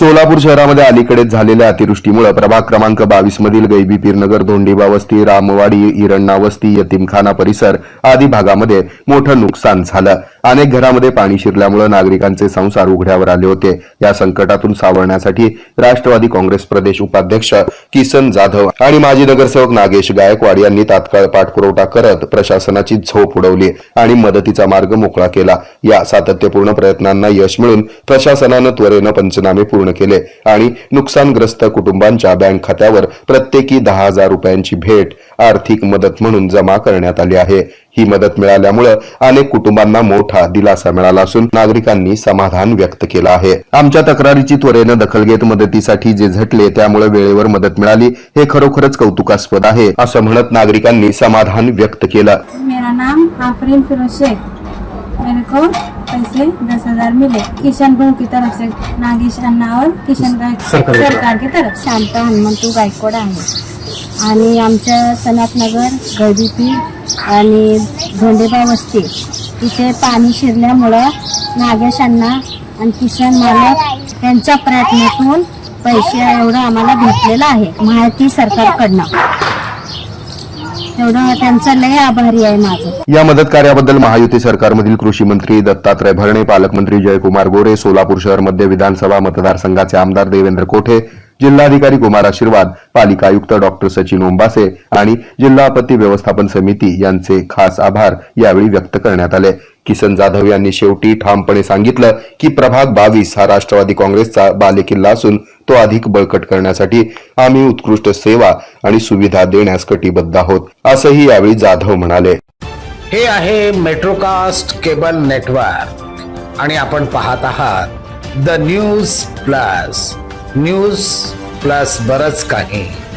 सोलापूर शहरामध्ये अलीकडेच झालेल्या अतिवृष्टीमुळे प्रभाग क्रमांक बावीस मधील गैबीपीरनगर धोंडीबा वस्ती रामवाडी इरण्णा वस्ती यतीमखाना परिसर आदी भागामध्ये मोठं नुकसान झालं. अनेक घरामध्ये पाणी शिरल्यामुळे नागरिकांचे संसार उघड्यावर आले होते. या संकटातून सावरण्यासाठी राष्ट्रवादी काँग्रेस प्रदेश उपाध्यक्ष किसन जाधव आणि माजी नगरसेवक नागेश गायकवाड यांनी तात्काळ पाठपुरवठा करत प्रशासनाची झोप उडवली आणि मदतीचा मार्ग मोकळा केला. या सातत्यपूर्ण प्रयत्नांना यश मिळून प्रशासनानं त्वरेनं पंचनामे पूर्ण केले आणि नुकसानग्रस्त कुटुंबांच्या बँक खात्यावर प्रत्येकी दहा हजार रुपयांची भेट आर्थिक मदत म्हणून जमा करण्यात आली आहे. ही मदत मिळाल्यामुळे अनेक कुटुंबांना मोठा दिलासा मिळाला असून नागरिकांनी समाधान व्यक्त केलं आहे. आमच्या तक्रारीची त्वरेनं दखल घेत मदतीसाठी जे झटले त्यामुळे वेळेवर मदत मिळाली हे खरोखरच कौतुकास्पद आहे असं म्हणत नागरिकांनी समाधान व्यक्त केलं. मेरा नाम आफरीन फिरोज शेख. मेरे को पैसे दस हजार मिले. किशन भाऊ की तरफ से नागेश अन्ना और किशन सरकार की तरफ. शांता हनुमंतू गायकवाड आहे. आणि आमच्या सनातनगर गळदीपी आणि धोंडेबा वस्ती इथे पाणी शिरल्यामुळं नागेश अण्णा आणि किशन मालक यांच्या प्रयत्नातून पैसे एवढं आम्हाला भेटलेलं आहे माहिती सरकारकडनं. एवढं त्यांचा लय आभारी आहे माझं. या मदत कार्याबद्दल महायुती सरकारमधील कृषी मंत्री दत्तात्रय भरणे पालकमंत्री जयकुमार गोरे सोलापूर शहर मध्य विधानसभा मतदारसंघाचे आमदार देवेंद्र कोठे जिल्हाधिकारी कुमार आशीर्वाद पालिका आयुक्त डॉक्टर सचिन ओंबासे आणि जिल्हा आपत्ती व्यवस्थापन समिती यांचे खास आभार यावेळी व्यक्त करण्यात आले. किसन जाधव यांनी शेवटी ठामपणे सांगितलं की प्रभाग बावीस हा राष्ट्रवादी काँग्रेसचा बालेकिल्ला असून तो अधिक बळकट करण्यासाठी आम्ही उत्कृष्ट सेवा आणि सुविधा देण्यास कटिबद्ध आहोत असंही यावेळी जाधव म्हणाले. हे आहे मेट्रोकास्ट केबल नेटवर्क आणि आपण पाहत आहात the news plus. News plus बरच काही.